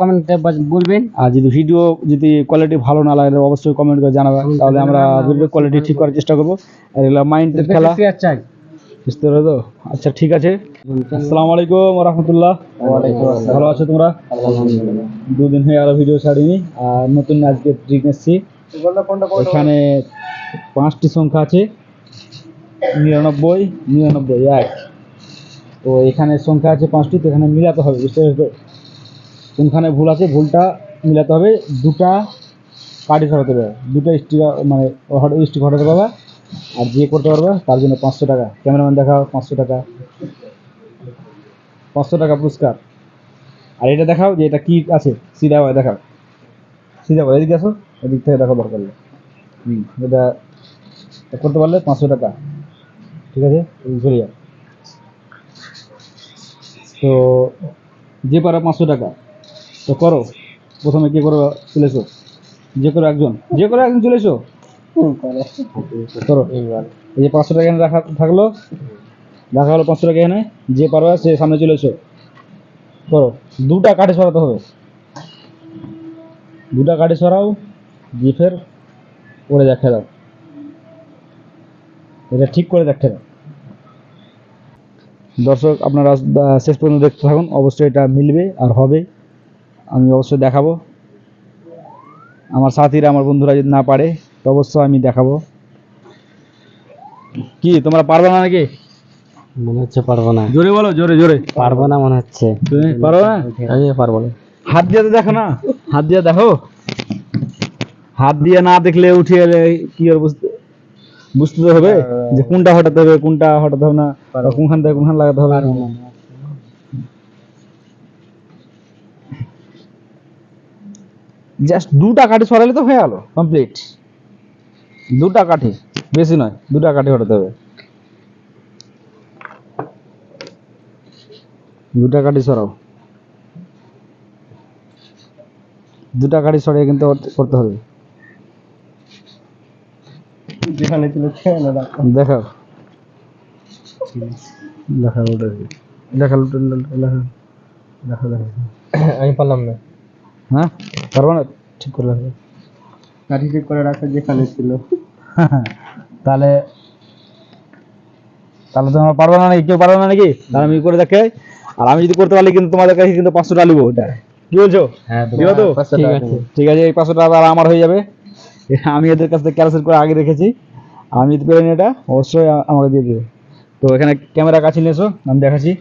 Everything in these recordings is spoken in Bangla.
কমেন্টে বলবেন। আর যদি ভিডিও যদি কোয়ালিটি ভালো না লাগে অবশ্যই কমেন্ট করে জানাবে তাহলে আমরা ভিডিও কোয়ালিটি ঠিক করার চেষ্টা করব। আর এগুলো মাইন্ডের খেলা। চাই। বুঝতে পারো তো? আচ্ছা ঠিক আছে। আসসালামু আলাইকুম রহমতুল্লাহ ভালো আছো তোমরা? দুদিন হয়ে আরও ভিডিও ছাড়িনি। আর নতুন আজকে ট্রিক এসেছি। এখানে পাঁচটি সংখ্যা আছে। নিরানব্বই নিরানব্বই এক। তো এখানে সংখ্যা আছে পাঁচটি তো এখানে মিলাতে হবে বুঝতে পেরেছ? কোনখানে ভুল আছে, ভুলটা মিলাতে হবে। দুটা কাটি সরাতে হবে দুটো স্টিক মানে স্টিক হটাতে পারবে আর যে করতে পারবে তার জন্য পাঁচশো টাকা। ক্যামেরাম্যান দেখাও, পাঁচশো টাকা। পাঁচশো টাকা পুরস্কার। আর এটা দেখাও যে এটা কি আছে। সিধা ভাবে দেখাও। সিধা ভাবে এদিকে আসো। এদিক থেকে দেখো দরকার হুম, এটা করতে পারলে পাঁচশো টাকা। ঠিক আছে? চলে যাও। তো, যে পারো পাঁচশো টাকা। তো করো। প্রথমে কে করো চলে এসো যে করো একজন। যে করো একজন চলে এসো করো। এই যে পাঁচশো টাকা এখানে রাখা থাকল। রাখা হলো পাঁচশো টাকা এখানে। যে পারো সে সামনে চলে এসো করো। দুটা কাঠে সরাতে হবে। দুটা কাঠে সরাও। দিয়ে ফের করে দেখে দাও। এটা ঠিক করে দেখে দাও। দর্শক আপনারা শেষ পর্যন্ত দেখতে থাকুন। অবশ্যই এটা মিলবে আর হবে। আমি অবশ্যই দেখাবো। আমার সাথীরা আমার বন্ধুরা যদি না পারে তো অবশ্যই আমি দেখাবো। কি তোমরা পারবে না নাকি? মনে হচ্ছে পারব না। জোরে বলো জোরে জোরে। পারব না মনে হচ্ছে। তুমি পারো না? আমি পারব না। হাত দিয়ে দেখো না। হাত দিয়ে দেখো। হাত দিয়ে না দেখলে উঠে এলে কি আর বুঝতে বুঝতে হবে যে কোনটা হটাতে হবে কোনটা হটাতে হবে না কোনখান থেকে কোনখান লাগাতে হবে। জাস্ট দুটা কাঠি সরালে তো হয়ে গেল কমপ্লিট দুটা কাঠি বেশি নয় দুটা কাঠি হটাতে হবে। দুটা কাঠি সরাও। দুটা কাঠি সরিয়ে কিন্তু করতে- হবে। যেখানে ছিল দেখাও। দেখাও ওটা দেখাল দেখা দেখা আমি পারলাম না। হ্যাঁ? পারব না? ঠিক করে লাগবে কাঠি ঠিক করে রাখো যেখানে ছিল। তাহলে তাহলে তোমরা পারবে না নাকি? কেউ পারবে না নাকি? তাহলে আমি করে দেখে আর আমি যদি করতে পারলে কিন্তু তোমাদের কাছে কিন্তু পাঁচশো টাকা নেব। ওটা কি বলছো? হ্যাঁ তো ঠিক আছে এই পাঁচশো টাকা আমার হয়ে যাবে। আমি এদের কাছ থেকে ক্যালসেট করে আগে রেখেছি। আমি যদি পেরে এটা অবশ্যই আমাকে দিয়ে দেবে। তো এখানে ক্যামেরা কাছে নিয়ে এসো আমি দেখাচ্ছি।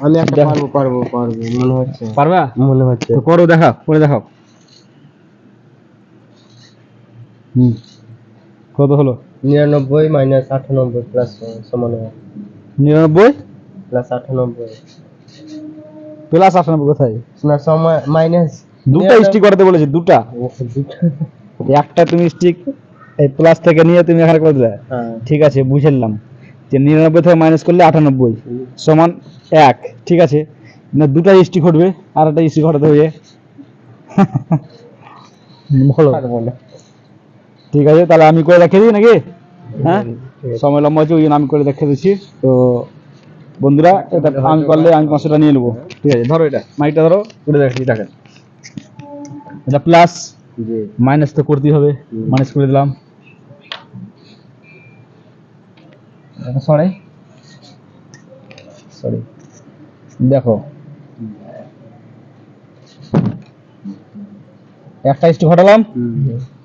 আমি একটা পারব পারব পারব মনে হচ্ছে। পারবা? মনে হচ্ছে। তো করো দেখাও করে দেখাও। হুম। কত হলো? নিরানব্বই মাইনাস আটানব্বই প্লাস সমান নিরানব্বই? প্লাস আটানব্বই। প্লাস আটানব্বই কোথায়? না সময় মাইনাস দুটা স্টিক করতে বলেছি দুটা। একটা তুমি স্টিক এই প্লাস থেকে নিয়ে তুমি এখানে করে দিলে। হ্যাঁ। ঠিক আছে বুঝে নিলাম। যে নিরানব্বই থেকে মাইনাস করলে আটানব্বই। সমান এক ঠিক আছে। না দুটা স্টিক ঘটবে আর একটা স্টিক ঘটাতে হবে। বলো। ঠিক আছে তাহলে আমি করে রেখে দিই নাকি? হ্যাঁ? সময় লম্বা হচ্ছে ওই জন্য আমি করে রেখে দিচ্ছি। তো বন্ধুরা এটা আমি পারলে আমি পাঁচশোটা নিয়ে নেব। ঠিক আছে ধরো এটা মাইকটা ধরো। করে দেখি দেখেন। এটা প্লাস মাইনাস তো করতেই হবে মাইনাস করে দিলাম। সরি সরি দেখো। একটা স্টিক হটালাম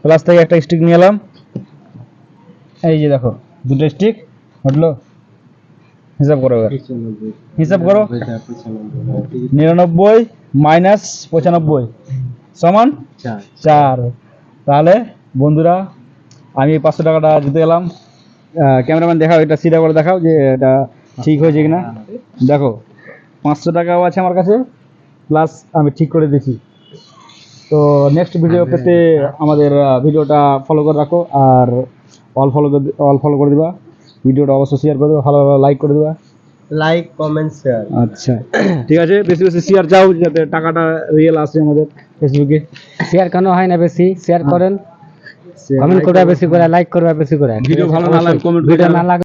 প্লাস থেকে একটা স্টিক নিয়ে এলাম। এই যে দেখো দুটো স্টিক হটলো। হিসাব করো এবার। হিসাব করো। নিরানব্বই মাইনাস পঁচানব্বই সমান চার। তাহলে বন্ধুরা আমি এই পাঁচশো টাকাটা দিতে গেলাম। ক্যামেরাম্যান দেখাও এটা সিধা করে দেখাও যে এটা ঠিক হয়েছে কিনা। দেখো পাঁচশো টাকাও আছে আমার কাছে প্লাস আমি ঠিক করে দিয়েছি। তো নেক্সট ভিডিও পেতে আমাদের ভিডিওটা ফলো করে রাখো আর অল ফলো অল ফলো করে দিবা। ভিডিওটা অবশ্যই শেয়ার করে দেবা ভালো ভালো লাইক করে দেবা। লাইক কমেন্ট শেয়ার আচ্ছা। ঠিক আছে বেশি বেশি শেয়ার চাও যাতে টাকাটা রিয়েল আসে আমাদের ফেসবুকে শেয়ার কেন হয় না বেশি? শেয়ার করেন। কমেন্ট করবে বেশি করে লাইক করবে বেশি করে। ভিডিও ভালো না লাগলে কমেন্ট ভিডিও না লাগলে